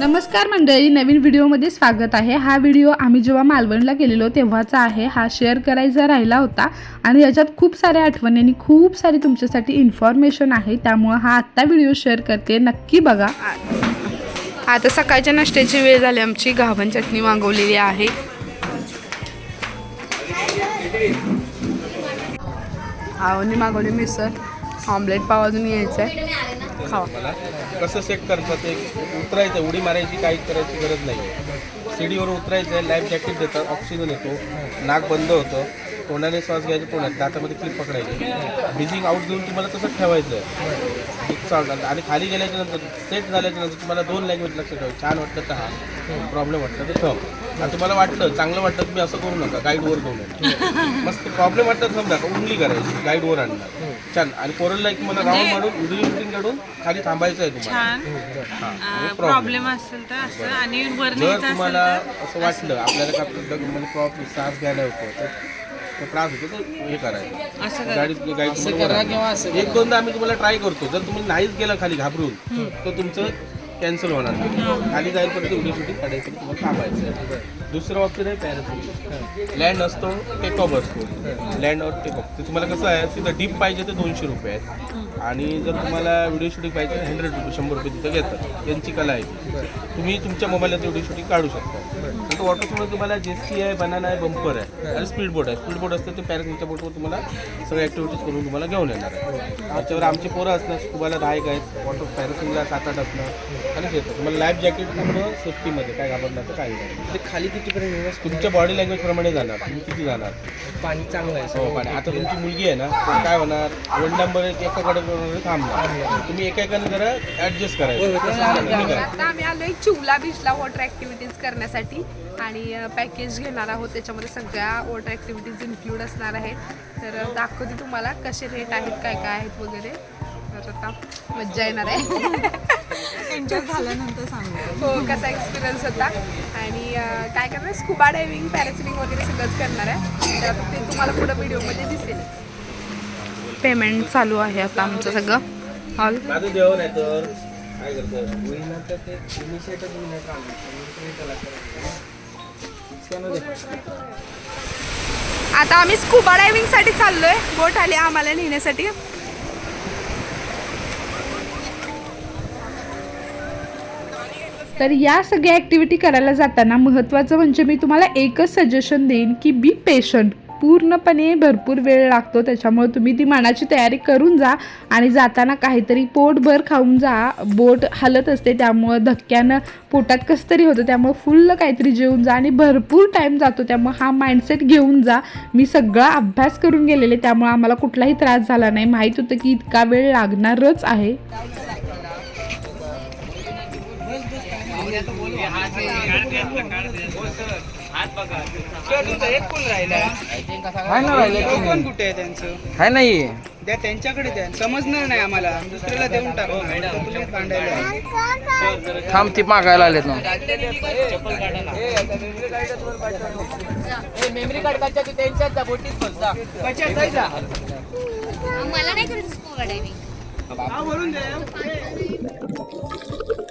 नमस्कार मंडळी नवीन व्हिडिओमध्ये स्वागत आहे. हा व्हिडिओ आम्ही जेव्हा मालवणला गेलेलो तेव्हाचा आहे. हा शेअर करायचा राहिला होता आणि याच्यात खूप साऱ्या आठवणी आणि खूप सारी तुमच्यासाठी इन्फॉर्मेशन आहे. त्यामुळं हा आत्ता व्हिडिओ शेअर करते. नक्की बघा. आता सकाळच्या नाश्त्याची वेळ झाली. आमची घावन चटणी मागवलेली आहे. आवनी मागवली मिसळ. ऑमलेट पाव अजून यायचं आहे मला. कसं सेट करतात ते उतरायचं उडी मारायची काहीच करायची गरज नाही. सीडीवर उतरायचं आहे लाईफ जॅकेट देतात ऑक्सिजन येतो नाक बंद होतं तोंडाने श्वास घ्यायचा तोंडात दातामध्ये क्लिप पकडायची. ब्रिजिंग आउट देऊन तुम्हाला तसंच ठेवायचं. आहे एक साऊंड आणि खाली गेल्याच्यानंतर सेट झाल्याच्यानंतर तुम्हाला दोन लँग्वेज लक्षात ठेवा छान वाटतं तर हा. प्रॉब्लेम वाटतं तर ठेव. आणि तुम्हाला वाटलं चांगलं वाटतं तुम्ही असं करू नका. गाईडवर करू नका. मस्त प्रॉब्लेम वाटतं समजा का उंगली करायची गाईडवर आणणार. छान. आणि कोरलला एक तुम्हाला राऊंड मारून शूटिंग काढून खाली थांबायचं आहे तुम्हाला. हा, म्हणजे. प्रॉब्लेम असेल तर असं. आणि वर जर तुम्हाला असं वाटलं आपल्याला का म्हणजे प्रॉब्लेम श्वास घ्यायला होतो तर तर त्रास होतो तर हे करायचं. असं गाडीत गाईड एक दोनदा आम्ही तुम्हाला ट्राय करतो. जर तुम्ही नाहीच गेला खाली घाबरून तर तुमचं कॅन्सल होणार नाही. खाली जाईपर्यंत उडी सुटी काढायचं तुम्हाला थांबायचं. दुसरं ऑप्शन आहे पॅराशूट लँड असतो टेकऑफ असतो. लँड और टेकऑफ ते तुम्हाला कसं आहे तिथं डीप पाहिजे ते दोनशे रुपये आहेत. आणि जर तुम्हाला व्हिडिओ शूटिंग पाहिजे हंड्रेड रुपये शंभर रुपये तिथं घेतात. त्यांची कला आहे ती. तुम्ही तुमच्या मोबाईलात व्हिडिओ शूटिंग काढू शकता. नंतर वॉटरफॉलमध्ये तुम्हाला जेसी आहे बनाना आहे बंपर आहे. आणि स्पीड बोट आहे. स्पीड बोट असते ते पॅरेसिंगच्या बोटवर तुम्हाला सगळे ॲक्टिव्हिटीज करून तुम्हाला घेऊन येणार आहे. त्याच्यावर आमचे पोरं असणार दहा एक आहेत. वॉटर पॅरेसिंगला सात आठ असणार. आणि येतं. तुम्हाला लाईफ जॅकेट पूर्ण सेफ्टीमध्ये काय घाबरणार तर काही नाही. ते खाली कितीपर्यंत येणार? तुमच्या बॉडी लँग्वेज प्रमाणे जाणार. तुम्ही किती जाणार? पाणी चांगलं आहे हो पाणी. आता तुमची मुलगी आहे ना तर काय होणार? रोड नंबर एक एकाकडे थांबणार. तुम्ही एका एकाने जरा ऍडजस्ट करायचं. आता आम्ही आलोय चिवला बीचला वॉटर ऍक्टिव्हिटीज करण्यासाठी. आणि पॅकेज घेणार आहोत. त्याच्यामध्ये सगळ्या वॉटर ऍक्टिव्हिटीज इन्क्लूड असणार आहेत तर दाखवते तुम्हाला कसे रेट आहेत काय काय आहेत वगैरे. तर आता मज्जा येणार आहे. एन्जॉय झाल्यानंतर सांगू. हो कसा एक्सपिरियन्स होता. आणि काय करणार स्कुबा डायव्हिंग पॅरासिलिंग वगैरे सगळंच करणार आहे. तर ते तुम्हाला पुढं व्हिडिओमध्ये दिसेल. पेमेंट चालू आहे आता आमचं सगळं. हॉल आहे काय करतं आता आम्ही स्कुबा डायव्हिंगसाठी चाललोय. बोट आली आम्हाला नेण्यासाठी. तर या सगळ्या ॲक्टिव्हिटी करायला जाताना महत्त्वाचं म्हणजे मी तुम्हाला एकच सजेशन देईन की बी पेशंट पूर्णपणे भरपूर वेळ लागतो त्याच्यामुळे तुम्ही ती मनाची तयारी करून जा आणि जाताना काहीतरी पोटभर खाऊन जा. बोट हलत असते त्यामुळं धक्क्यानं पोटात कसं तरी होतं त्यामुळं फुल्ल काहीतरी जेवून जा आणि भरपूर टाईम जातो त्यामुळं हा माइंडसेट घेऊन जा. मी सगळा अभ्यास करून गेलेले त्यामुळं आम्हाला कुठलाही त्रास झाला नाही. माहीत होतं की इतका वेळ लागणारच आहे. कोण कुठे आहे त्यांचं? काय नाही. द्या त्यांच्याकडे द्या. समजणार नाही आम्हाला. दुसऱ्याला देऊन टाकू. तुला भांडायला थांब ती मागायला आलेत ना. मला नाही करायचं स्कूबा डायव्हिंग नाक धरती आता नाक त्या हातात धर. आणि तोंडात श्वास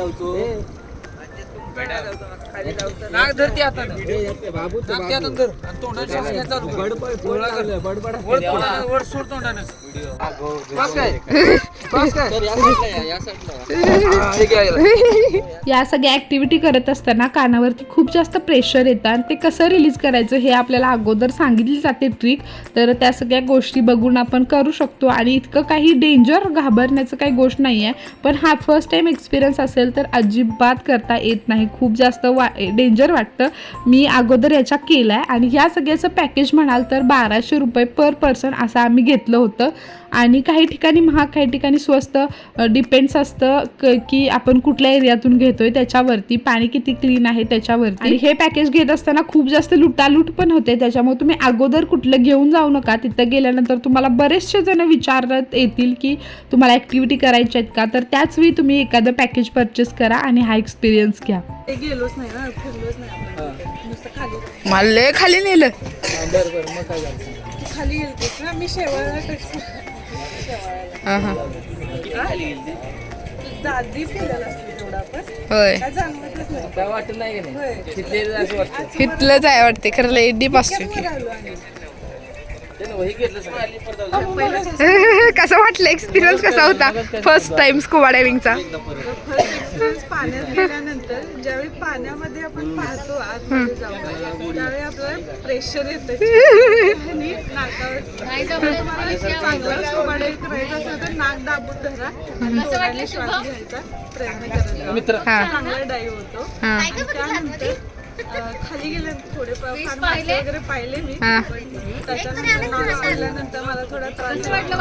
जाऊ घ्या चालू कर. वर तोंडानं, वर सोड तोंडानं. श्वास काय? श्वास काय? हा, हे घ्या याला. या सगळ्या ॲक्टिव्हिटी करत असताना कानावरती खूप जास्त प्रेशर येतं आणि ते कसं रिलीज करायचं हे आपल्याला अगोदर सांगितली जाते ट्रिक तर त्या सगळ्या गोष्टी बघून आपण करू शकतो आणि इतकं काही डेंजर घाबरण्याचं काही गोष्ट नाही आहे पण हा फर्स्ट टाईम एक्सपिरियन्स असेल तर अजिबात करता येत नाही. खूप जास्त वा डेंजर वाटतं. मी अगोदर याच्या केला आहे आणि ह्या सगळ्याचं पॅकेज म्हणाल तर बाराशे रुपये पर पर्सन असं आम्ही घेतलं होतं. आणि काही ठिकाणी महाग काही ठिकाणी स्वस्त डिपेंड्स असतं क- की आपण कुठल्या एरियातून घेतोय त्याच्यावरती पाणी किती क्लीन आहे त्याच्यावरती. आणि हे पॅकेज घेत असताना खूप जास्त लुटालूट पण होते त्याच्यामुळे तुम्ही अगोदर कुठलं घेऊन जाऊ नका. तिथं गेल्यानंतर तुम्हाला बरेचसे जण विचारत येतील की तुम्हाला ॲक्टिव्हिटी करायच्या आहेत का? तर त्याच वेळी तुम्ही एखादं पॅकेज परचेस करा आणि हा एक्सपिरियन्स घ्या. ते गेलोच नाही ना फिरलोच नाही आपण. तिथे. नुसतं खाली. मला खाली नेलं. बरं बरं मग काय झालं? खाली ना मी शेवाळ्याला हा हा होय. काय जाणवतच नाही काय वाटत नाही का नाही तिथले असं वाटतं इथलंच आहे वाटते खरं लय डीप असतो कसं वाटलं एक्सपिरियन्स कसा होता? फर्स्ट टाइम स्कुबा डायव्हिंगचा पाण्यात गेल्यानंतर ज्यावेळी पाण्यामध्ये आपण पाहतो आतमध्ये जाऊन त्यावेळी आपल्याला प्रेशर येतं चांगलं dive करायचं असेल तर नाक दाबून धरा आणि तोंडाने श्वास घ्यायचा प्रयत्न हा. चांगला डाईव्ह होतो हा. आणि त्यानंतर अं, खाली गेले थोडे फार मासे वगैरे पाहिले मी त्याच्यानंतर नाक मला थोडा त्रास झाला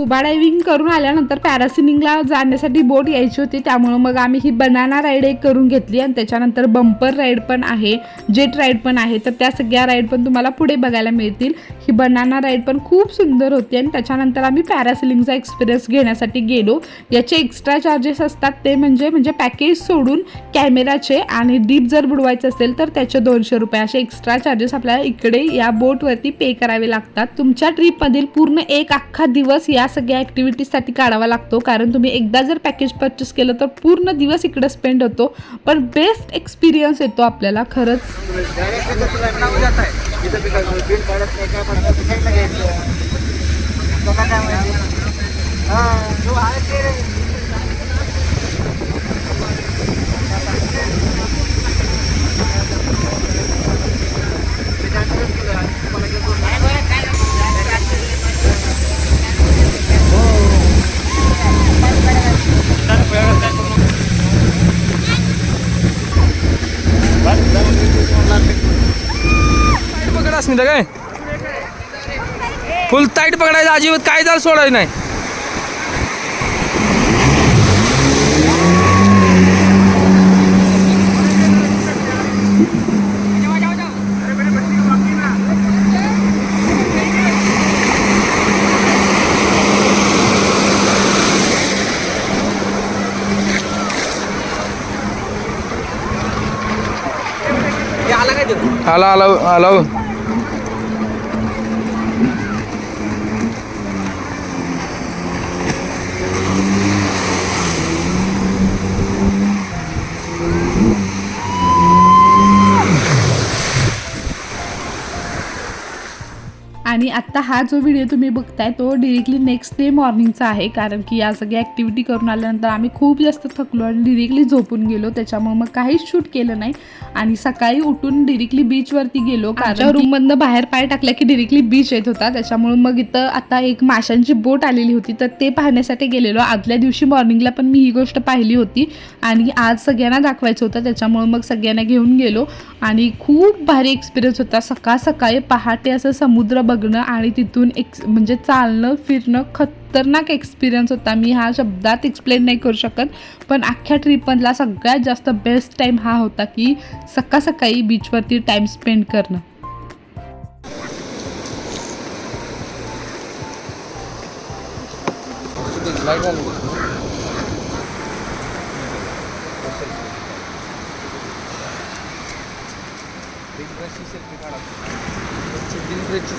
स्कुबा डायव्हिंग करून आल्यानंतर पॅरासिलिंगला जाण्यासाठी बोट यायची होती. त्यामुळं मग आम्ही ही बनाना राईड एक करून घेतली आणि त्याच्यानंतर बंपर राईड पण आहे जेट राईड पण आहे. तर त्या सगळ्या राईड पण तुम्हाला पुढे बघायला मिळतील. ही बनाना राईड पण खूप सुंदर होती आणि त्याच्यानंतर आम्ही पॅरासिलिंगचा एक्सपिरियन्स घेण्यासाठी गेलो. याचे एक्स्ट्रा चार्जेस असतात ते म्हणजे म्हणजे पॅकेज सोडून कॅमेराचे आणि डीप जर बुडवायचं असेल तर त्याचे दोनशे रुपये. असे एक्स्ट्रा चार्जेस आपल्याला इकडे या बोटवरती पे करावे लागतात. तुमच्या ट्रिपमधील पूर्ण एक अख्खा दिवस या सगळ्या ॲक्टिव्हिटीजसाठी काढावा लागतो. कारण तुम्ही एकदा जर पॅकेज परचेस केलं तर पूर्ण दिवस इकडे स्पेंड होतो. पण बेस्ट एक्सपिरियन्स येतो आपल्याला खरंच. अस्मिता काय? फुल ताईट पकडायचं अजिबात काय झालं सोडायचं नाही. आला आला आला. आणि आत्ता हा जो व्हिडिओ तुम्ही बघताय तो डिरेक्टली नेक्स्ट डे मॉर्निंगचा आहे. कारण की या सगळ्या ॲक्टिव्हिटी करून आल्यानंतर आम्ही खूप जास्त थकलो आणि डिरेक्टली झोपून गेलो. त्याच्यामुळे मग काहीच शूट केलं नाही. आणि सकाळी उठून डिरेक्टली बीचवरती गेलो. कारण रूममधनं बाहेर पाय टाकला की डिरेक्टली बीच येत होता. त्याच्यामुळे मग इथं आता एक माशांची बोट आलेली होती. तर ते पाहण्यासाठी गेलेलो. आदल्या दिवशी मॉर्निंगला पण मी ही गोष्ट पाहिली होती. आणि आज सगळ्यांना दाखवायचं होतं. त्याच्यामुळे मग सगळ्यांना घेऊन गेलो. आणि खूप भारी एक्सपिरियन्स होता. सकाळ सकाळी पहाटे असं समुद्र बघणं आणि तिथून एक्स म्हणजे चालणं फिरणं खतरनाक एक्सपिरियन्स होता. मी हा शब्दात एक्सप्लेन नाही करू शकत पण अख्ख्या ट्रिपमधला सगळ्यात जास्त बेस्ट टाईम हा होता की सकाळ सकाळी बीचवरती टाईम स्पेंड करणं.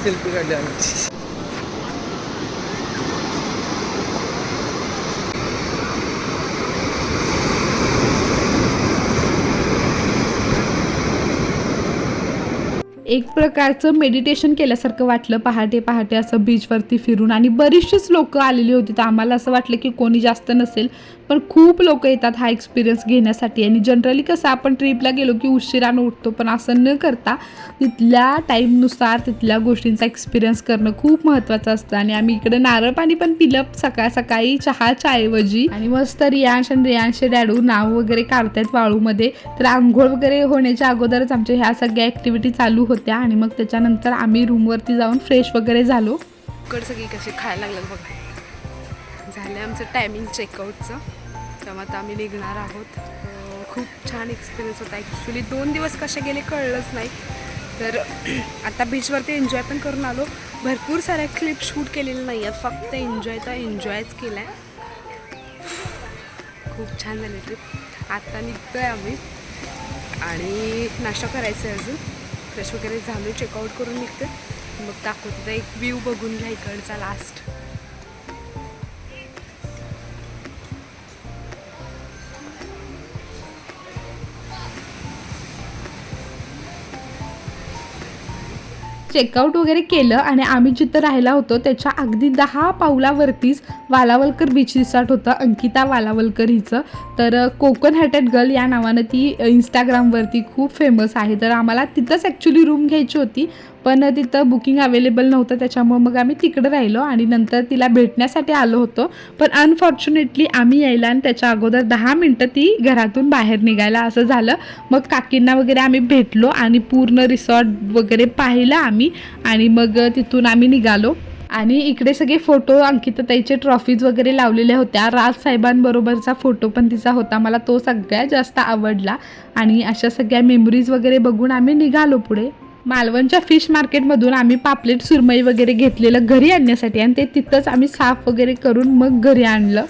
सेल्फी काढली आम्ही. एक प्रकारचं मेडिटेशन केल्यासारखं वाटलं. पहाटे पहाटे असं बीचवरती फिरून आणि बरीचशीच लोकं आलेली होती. तर आम्हाला असं वाटलं की कोणी जास्त नसेल पण खूप लोक येतात हा एक्सपिरियन्स घेण्यासाठी. आणि जनरली कसं आपण ट्रिपला गेलो की उशिरानं उठतो पण असं न करता तिथल्या टाईमनुसार तिथल्या गोष्टींचा एक्सपिरियन्स करणं खूप महत्त्वाचं असतं. आणि आम्ही इकडे नारळ पाणी पण पिलं सकाळ सकाळी चहाच्या ऐवजी आणि मस्त रियांश आणि रियांशचे डॅडू नाव वगैरे काढतायत वाळूमध्ये. तर आंघोळ वगैरे होण्याच्या अगोदरच आमच्या ह्या सगळ्या ॲक्टिव्हिटी चालू होत्या. आणि मग त्याच्यानंतर आम्ही रूमवरती जाऊन फ्रेश वगैरे झालो. इकडं सगळी कशी खायला लागलं बघा. झालं आमचं टायमिंग चेकआउटचं तेव्हा आता आम्ही निघणार आहोत. खूप छान एक्सपिरियन्स होता. ॲक्च्युली दोन दिवस कसे गेले कळलंच नाही. तर आता बीचवरती एन्जॉय पण करून आलो. भरपूर साऱ्या क्लिप शूट केलेल्या नाही आहेत. फक्त एन्जॉय तर एन्जॉयच केला आहे खूप छान झाली ट्रिप आत्ता निघतो आहे आम्ही. आणि नाश्ता करायचा आहे अजून. फ्रेश वगैरे झालो चेकआउट करून निघते. मग दाखवते एक व्ह्यू बघून घ्या इकडचा लास्ट चेकआउट वगैरे केलं आणि आम्ही जिथं राहिला होतो त्याच्या अगदी दहा पावलावरतीच वालावलकर बीच रिसॉर्ट होतं अंकिता वालावलकर हिचं. तर कोकण हॅटेड गर्ल या नावानं ती इंस्टाग्रामवरती खूप फेमस आहे. तर आम्हाला तिथंच ॲक्च्युली रूम घ्यायची होती. पण तिथं बुकिंग अवेलेबल नव्हतं त्याच्यामुळं मग आम्ही तिकडं राहिलो आणि नंतर तिला भेटण्यासाठी आलो होतो. पण अनफॉर्च्युनेटली आम्ही यायला आणि त्याच्या अगोदर दहा मिनटं ती घरातून बाहेर निघायला असं झालं. मग काकींना वगैरे आम्ही भेटलो आणि पूर्ण रिसॉर्ट वगैरे पाहिलं आम्ही आणि मग तिथून आम्ही निघालो. आणि इकडे सगळे फोटो अंकिताताईचे ट्रॉफीज वगैरे लावलेल्या होत्या. राज साहेबांबरोबरचा फोटो पण तिचा होता. मला तो सगळ्यात जास्त आवडला आणि अशा सगळ्या मेमरीज वगैरे बघून आम्ही निघालो पुढे. मालवणच्या फिश मार्केटमधून आम्ही पापलेट सुरमई वगैरे घेतलेलं घरी आणण्यासाठी आणि ते तिथंच आम्ही साफ वगैरे करून मग घरी आणलं.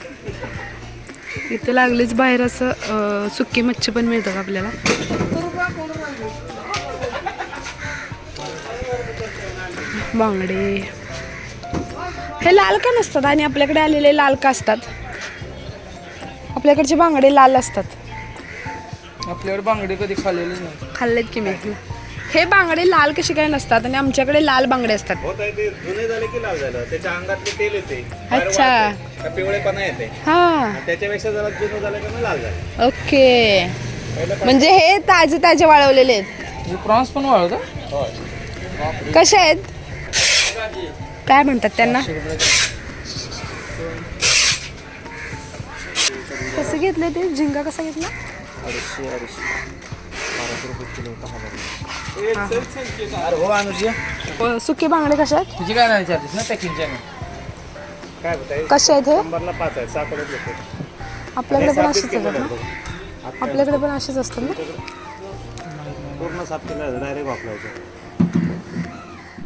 इथं लागलीच बाहेर असं सुकी मच्छी पण मिळतात आपल्याला. बांगडे. हे लाल का नसतात? आणि आपल्याकडे आलेले लाल का असतात? आपल्याकडचे बांगडे लाल असतात. आपल्याकडे बांगडे कधी खाल्लेली नाही खाल्लेत की मी? हे बांगडे लाल कसे काय नसतात आणि आमच्याकडे लाल बांगडे असतात. होत आहे ते जुने झाले की लाल झालं? त्याच्या अंगातले तेल येते अच्छा. पिवळेपणा येते? हा. त्याच्यापेक्षा जरा जुनं झालं की मग लाल झालं. ओके. म्हणजे हे ताजे ताजे वाळवलेले आहेत. प्रॉन्स पण वाळवतं? कसे आहेत? काय म्हणतात त्यांना? कसं घेतले ते? झिंगा कसा घेतला? अरे हो अनुजी अ, सुके बांगडे कसे आहेत? तुझी काय नाही चार्जेस ना पॅकिंगच्या काय होत कसे आहेत हे? नंबरला पाच आहे आपल्याकडे पण असेच असतात ना? आपल्याकडे पण असेच असतात ना? पूर्ण साफ केलं डायरेक्ट वापरायचं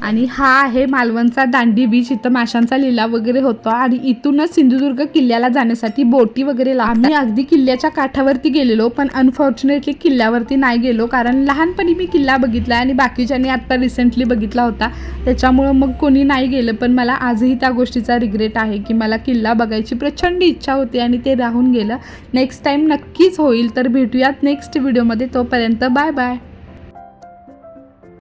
आणि हा आहे मालवणचा दांडी बीच इथं माशांचा लिलाव वगैरे होतो आणि इथूनच सिंधुदुर्ग किल्ल्याला जाण्यासाठी बोटी वगैरे ला- आम्ही अगदी किल्ल्याच्या काठावरती गेलेलो पण अनफॉर्च्युनेटली किल्ल्यावरती नाही गेलो कारण लहानपणी मी किल्ला बघितला आणि बाकीच्यांनी आत्ता रिसेंटली बघितला होता. त्याच्यामुळं मग कोणी नाही गेलं पण मला आजही त्या गोष्टीचा रिग्रेट आहे की मला किल्ला बघायची प्रचंड इच्छा होती आणि ते राहून गेलं. नेक्स्ट टाईम नक्कीच होईल तर भेटूयात नेक्स्ट व्हिडिओमध्ये तोपर्यंत बाय बाय